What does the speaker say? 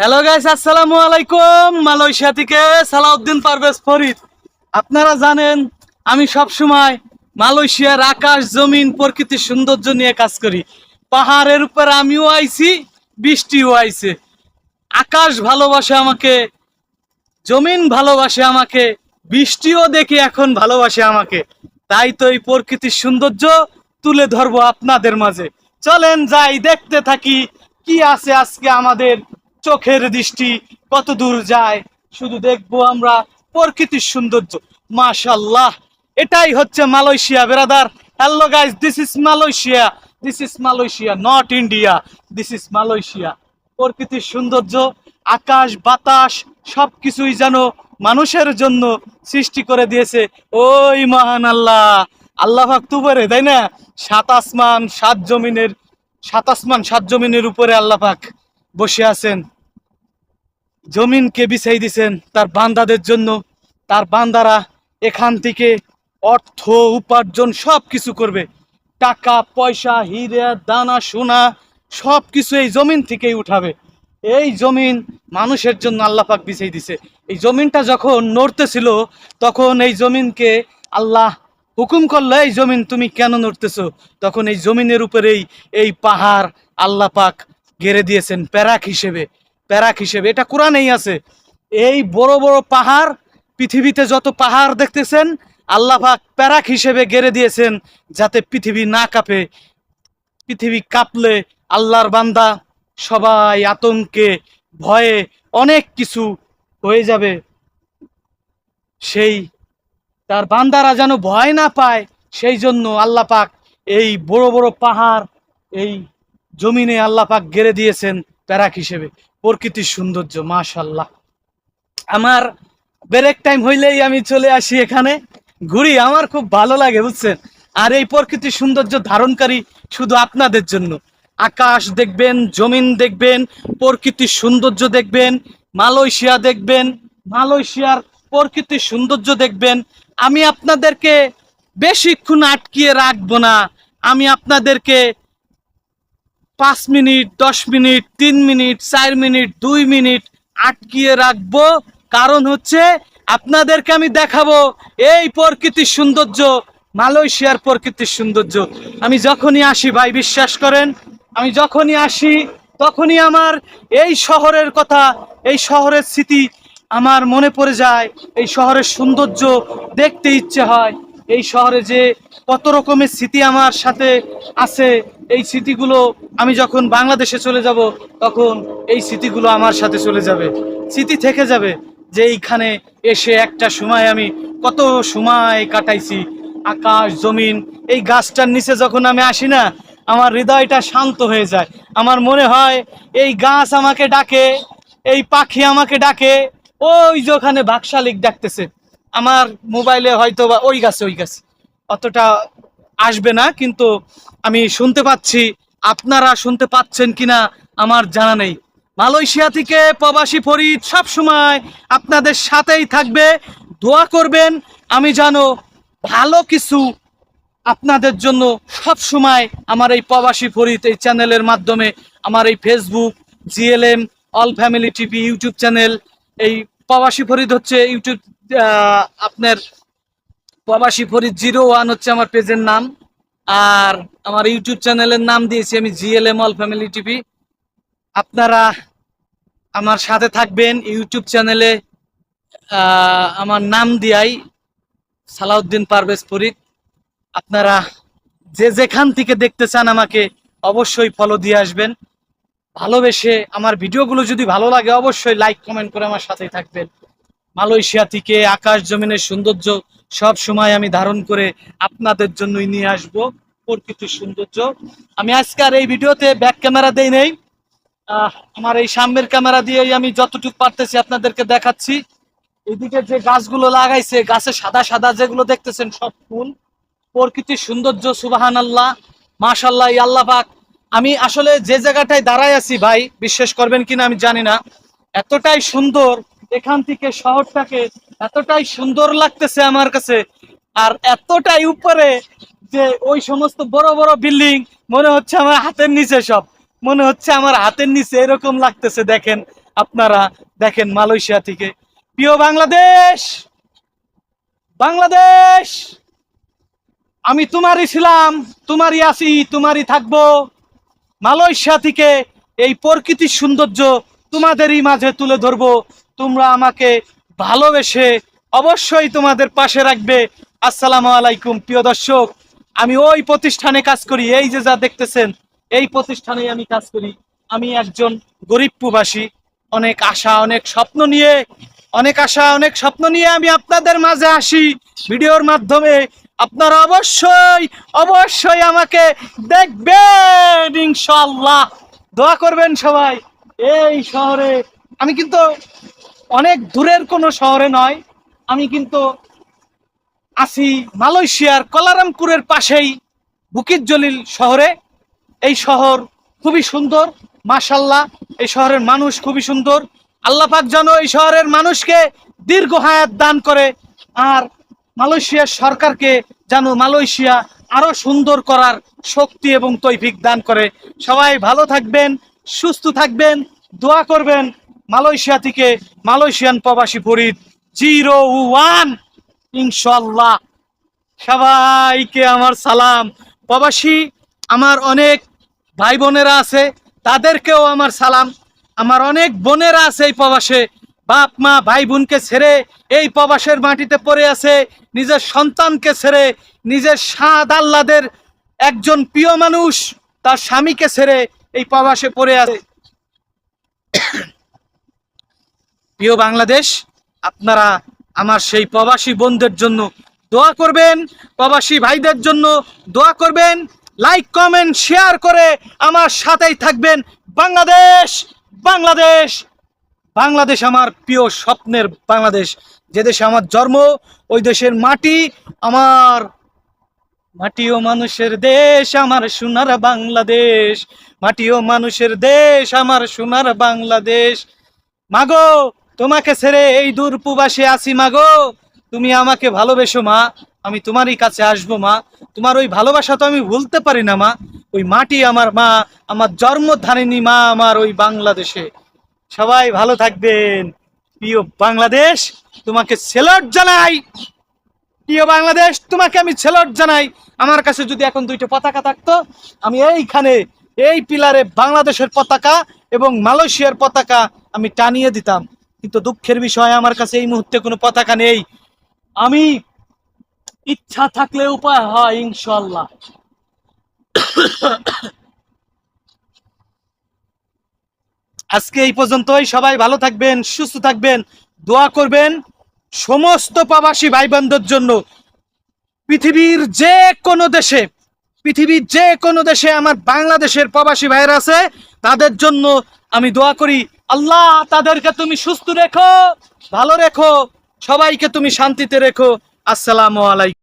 Hello guys আসসালামু আলাইকুম। Malaysia থেকে সালাউদ্দিন পারভেজ ফরিদ। আপনারা জানেন, আমি সব সময় মালয়েশিয়ার আকাশ জমিন প্রকৃতির সৌন্দর্য নিয়ে কাজ করি। পাহাড়ের উপর আমিও আইছি, বৃষ্টিও আইছে। আকাশ ভালোবাসে আমাকে, জমিন ভালোবাসে আমাকে, বৃষ্টিও দেখে এখন ভালোবাসে আমাকে। তাই তো এই প্রকৃতির সৌন্দর্য তুলে ধরবো আপনাদের মাঝে। চলেন যাই, দেখতে থাকি, কি আছে আজকে আমাদের চোখের দৃষ্টি কত দূর যায়, শুধু দেখব আমরা প্রকৃতির সৌন্দর্য। মাশাল্লাহ এটাই হচ্ছে মালয়েশিয়া, বেরাদার। Hello guys this is Malaysia this is Malaysia not India this is Malaysia. প্রকৃতির সৌন্দর্য, আকাশ, বাতাস, সবকিছুই যেন মানুষের জন্য সৃষ্টি করে দিয়েছে। ওই মহান আল্লাহ আল্লাহ তুবরে তাই না? সাত আসমান, সাত জমিনের, সাত আসমান, সাত জমিনের উপরে আল্লাহ পাক বসে আছেন। জমিনকে বিছাই দিছেন তার বান্দাদের জন্য। তার বান্দারা এখান থেকে অর্থ, উপার্জন সব কিছু করবে। টাকা, পয়সা, হিরে, দানা, সোনা সব কিছু এই জমিন থেকেই উঠাবে। এই জমিন মানুষের জন্য আল্লাহ পাক বিছাই দিছে। এই জমিনটা যখন নড়তেছিল, তখন এই জমিনকে আল্লাহ হুকুম করল, এই জমিন তুমি কেন নড়তেছো? তখন এই জমিনের উপরেই এই পাহাড় আল্লাহ ঘেরে দিয়েছেন প্যারাক হিসেবে প্যারাক হিসেবে। এটা কোরআনেই আছে। এই বড় বড় পাহাড়, পৃথিবীতে যত পাহাড় দেখতেছেন আল্লাহাক প্যারাক হিসেবে গেড়ে দিয়েছেন যাতে পৃথিবী না কাঁপে, পৃথিবী কাঁপলে আল্লাহর বান্দা সবাই আতঙ্কে, ভয়ে অনেক কিছু হয়ে যাবে। সেই, তার বান্দারা যেন ভয় না পায়, সেই জন্য আল্লাহ পাক এই বড় বড় পাহাড়, এই জমিনে আল্লাহ পাক গেড়ে দিয়েছেন প্যারাক হিসেবে। প্রকৃতির সৌন্দর্য মাশাল্লাহ আমার ব্রেক টাইম হইলেই আমি চলে আসি এখানে। ঘুরি, আমার খুব ভালো লাগে, বুঝছেন? আর এই প্রকৃতির সৌন্দর্য ধারণকারী শুধু আপনাদের জন্য। আকাশ দেখবেন, জমিন দেখবেন, প্রকৃতির সৌন্দর্য দেখবেন, মালয়েশিয়া দেখবেন, মালয়েশিয়ার প্রকৃতির সৌন্দর্য দেখবেন। আমি আপনাদেরকে বেশিক্ষণ আটকিয়ে রাখব না। আমি আপনাদেরকে পাঁচ মিনিট, দশ মিনিট, তিন মিনিট, চার মিনিট, দুই মিনিট আটকিয়ে রাখব। কারণ হচ্ছে আপনাদেরকে আমি দেখাবো এই প্রকৃতির সৌন্দর্য, মালয়েশিয়ার প্রকৃতির সৌন্দর্য। আমি যখনই আসি, ভাই, বিশ্বাস করেন, আমি যখনই আসি, তখনই আমার এই শহরের কথা, এই শহরের স্মৃতি আমার মনে পড়ে যায়, এই শহরের সৌন্দর্য দেখতে ইচ্ছে হয়। এই শহরে যে কত রকমের স্মৃতি আমার সাথে আছে, এই স্মৃতিগুলো আমি যখন বাংলাদেশে চলে যাব, তখন এই স্মৃতিগুলো আমার সাথে চলে যাবে। স্মৃতি থেকে যাবে যে এইখানে এসে একটা সময় আমি কত সময় কাটাইছি। আকাশ, জমিন, এই গাছটার নিচে যখন আমি আসি না, আমার হৃদয়টা শান্ত হয়ে যায়। আমার মনে হয়, এই গাছ আমাকে ডাকে, এই পাখি আমাকে ডাকে, ওই যে ওখানে বাকশালিক ডাকতেছে। আমার মোবাইলে হয়তো বা ওই গাছে ওই গাছে। অতটা আসবে না, কিন্তু আমি শুনতে পাচ্ছি, আপনারা শুনতে পাচ্ছেন কিনা আমার জানা নেই। মালয়েশিয়া থেকে প্রবাসী ফরিদ সব সময় আপনাদের সাথেই থাকবে। দোয়া করবেন, আমি জানো ভালো কিছু আপনাদের জন্য সব সময় আমার এই প্রবাসী ফরিদ এই চ্যানেলের মাধ্যমে, আমার এই Facebook GLM all family TV YouTube channel, এই প্রবাসী ফরিদ হচ্ছে ইউটিউব আপনার প্রবাসী ফরিদ জিরো ওয়ান হচ্ছে আমার পেজের নাম। আর আমার ইউটিউব চ্যানেলের নাম দিয়েছি আমি জিএলএম অল ফ্যামিলি টিভি। আপনারা আমার সাথে থাকবেন, ইউটিউব চ্যানেলে আমার নাম দিয়াই সালাউদ্দিন পারভেজ ফরিদ। আপনারা যে যেখান থেকে দেখতে চান আমাকে অবশ্যই ফলো দিয়ে আসবেন। ভালোবেসে আমার ভিডিওগুলো যদি ভালো লাগে, অবশ্যই লাইক কমেন্ট করে আমার সাথেই থাকবেন। মালয়েশিয়া থেকে আকাশ জমিনের সৌন্দর্য সব সময় আমি ধারণ করে আপনাদের জন্যই নিয়ে আসব। প্রকৃতির সৌন্দর্য। আমি আজকে আর এই ভিডিওতে ব্যাক ক্যামেরা দেই নেই। আমার এই সামনের ক্যামেরা দিয়েই আমি যতটুকু পারতেছি আপনাদেরকে দেখাচ্ছি। এদিকে যে গাছগুলো লাগাইছে, গাছে সাদা সাদা যেগুলো দেখতেছেন, সব ফুল। প্রকৃতির সৌন্দর্য সুবাহান আল্লাহ মাশাল্লাহ আল্লাহ পাক। আমি আসলে যে জায়গাটায় দাঁড়ায় আছি ভাই, বিশ্বাস করবেন কিনা আমি জানি না। এতটাই সুন্দর এখান থেকে শহরটাকে এতটাই সুন্দর লাগতেছে আমার কাছে। আর এতটাই উপরে যে ওই সমস্ত বড় বড় বিল্ডিং, মনে হচ্ছে আমার হাতের নিচে সব। মনে হচ্ছে আমার হাতের নিচে এরকম লাগতেছে, দেখেন আপনারা, দেখেন মালয়েশিয়া থেকে। প্রিয় বাংলাদেশ! বাংলাদেশ! আমি তোমারই ছিলাম, তোমারই আছি, তোমারই থাকব। মালয়েশিয়া থেকে এই প্রকৃতির সৌন্দর্য তোমাদেরই মাঝে তুলে ধরবো। তোমরা আমাকে ভালোবেসে অবশ্যই তোমাদের পাশে রাখবে। আসসালামু আলাইকুম, প্রিয় দর্শক। আমি ওই প্রতিষ্ঠানে কাজ করি, এই যে যা দেখতেছেন, এই প্রতিষ্ঠানে আমি কাজ করি। আমি একজন গরিব প্রবাসী। অনেক আশা, অনেক স্বপ্ন নিয়ে, অনেক আশা, অনেক স্বপ্ন নিয়ে আমি আপনাদের মাঝে আসি। ভিডিওর মাধ্যমে আপনারা অবশ্যই অবশ্যই আমাকে দেখবেন ইনশাল্লাহ দোয়া করবেন সবাই। এই শহরে আমি কিন্তু অনেক দূরের কোনো শহরে নয়। আমি কিন্তু আছি মালয়েশিয়ার কলারামপুরের পাশেই বুকিত জলিল শহরে। এই শহর খুবই সুন্দর, মাশাল্লাহ। এই শহরের মানুষ খুবই সুন্দর। আল্লাহ পাক যেন এই শহরের মানুষকে দীর্ঘ হায়াত দান করে আর মালয়েশিয়ার সরকারকে যেন মালয়েশিয়া আরও সুন্দর করার শক্তি এবং তৈফিক দান করে। সবাই ভালো থাকবেন, সুস্থ থাকবেন, দোয়া করবেন। মালয়েশিয়া থেকে মালয়েশিয়ান প্রবাসী ফরিদ, জিরো ওয়ান। ইনশাল্লাহ। সবাইকে আমার সালাম। প্রবাসী, আমার অনেক ভাই বোনেরা আছে, তাদেরকেও আমার সালাম। আমার অনেক বোনেরা আছে এই প্রবাসে। বাপ, মা, ভাই, বোনকে ছেড়ে এই প্রবাসের মাটিতে পড়ে আছে, নিজের সন্তানকে ছেড়ে নিজের সাদ আল্লাদের একজন প্রিয় মানুষ, তার স্বামীকে ছেড়ে এই প্রবাসে পড়ে আছে। প্রিয় বাংলাদেশ, আপনারা আমার সেই প্রবাসী বন্ধুদের জন্য দোয়া করবেন, প্রবাসী ভাইদের জন্য দোয়া করবেন লাইক কমেন্ট শেয়ার করে আমার সাথেই থাকবেন। বাংলাদেশ বাংলাদেশ বাংলাদেশ আমার প্রিয় স্বপ্নের বাংলাদেশ। যে দেশে আমার জন্ম, ওই দেশের মাটি আমার। মাটি ও মানুষের দেশ, আমার সোনার বাংলাদেশ। মাটি ও মানুষের দেশ, আমার সোনার বাংলাদেশ। মাগো তোমাকে ছেড়ে এই দূর আছি মাগো তুমি আমাকে ভালোবেসো মা। আমি তোমারই কাছে আসব মা। তোমার ওই ভালোবাসা তো আমি ভুলতে পারি না মা। ওই মাটি আমার মা, আমার জন্মধারিণী মা আমার ওই বাংলাদেশে। সবাই ভালো থাকবেন। প্রিয় বাংলাদেশ, তোমাকে সেলট জানাই। প্রিয় বাংলাদেশ, তোমাকে আমি সেলট জানাই। আমার কাছে যদি এখন দুইটা পতাকা থাকতো, আমি এইখানে, এই পিলারে বাংলাদেশের পতাকা এবং মালয়েশিয়ার পতাকা আমি টানিয়ে দিতাম। কিন্তু দুঃখের বিষয়, আমার কাছে এই মুহূর্তে কোনো পতাকা নেই। আমি ইচ্ছা থাকলে উপায় হয় ইনশাল্লাহ আজকে এই পর্যন্তই। সবাই ভালো থাকবেন, সুস্থ থাকবেন, দোয়া করবেন সমস্ত প্রবাসী ভাই বোনদের জন্য। পৃথিবীর যে কোনো দেশে, পৃথিবীর যে কোনো দেশে আমার বাংলাদেশের প্রবাসী ভাইয়ের আছে, তাদের জন্য আমি দোয়া করি, আল্লাহ তাদেরকে তুমি সুস্থ রেখো, ভালো রেখো, সবাইকে তুমি শান্তিতে রেখো। আসসালামু আলাইকুম।